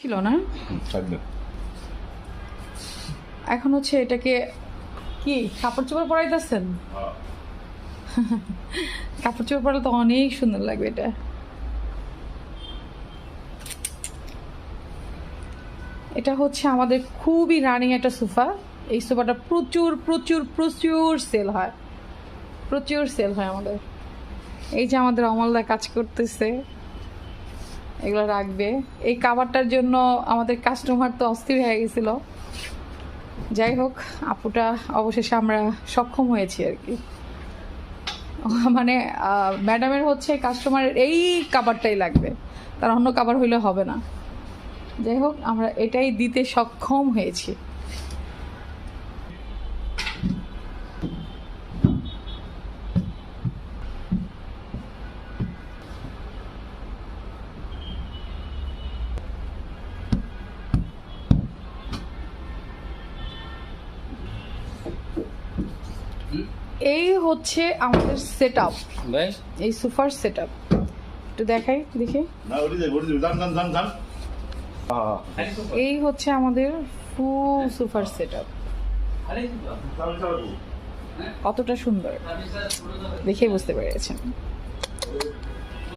ছিল না? এখন হচ্ছে এটাকে কি কাপড় চোপড় পরাইতেছেন? কাপড় চোপড় পরালে তো অনেক সুন্দর লাগবে এটা। এটা হচ্ছে আমাদের খুবই রানিং একটা সোফা। এই সোফাটা প্রচুর প্রচুর প্রচুর সেল হয়। প্রচুর সেল হয় আমাদের। এই যে আমাদের অমলদা কাজ করতেছে। এগুলো রাখবে। এই কাভারটার জন্য আমাদের কাস্টমার তো অস্থির হয়ে গেছিল। যাই হোক, আপুটা অবশেষে আমরা সক্ষম হয়েছি আর কি। মানে ম্যাডামের হচ্ছে কাস্টমারের এই কাবারটাই লাগবে। তার অন্য কাবার হইলে হবে না। যাই হোক, আমরা এটাই দিতে সক্ষম হয়েছি। এই হচ্ছে আমাদের সেট আপ এই সুপার সেট আপ একটু দেখাই দেখি। এই হচ্ছে আমাদের ফুল সুপার সেট আপ কতটা সুন্দর। দেখেই বুঝতে পেরেছেন।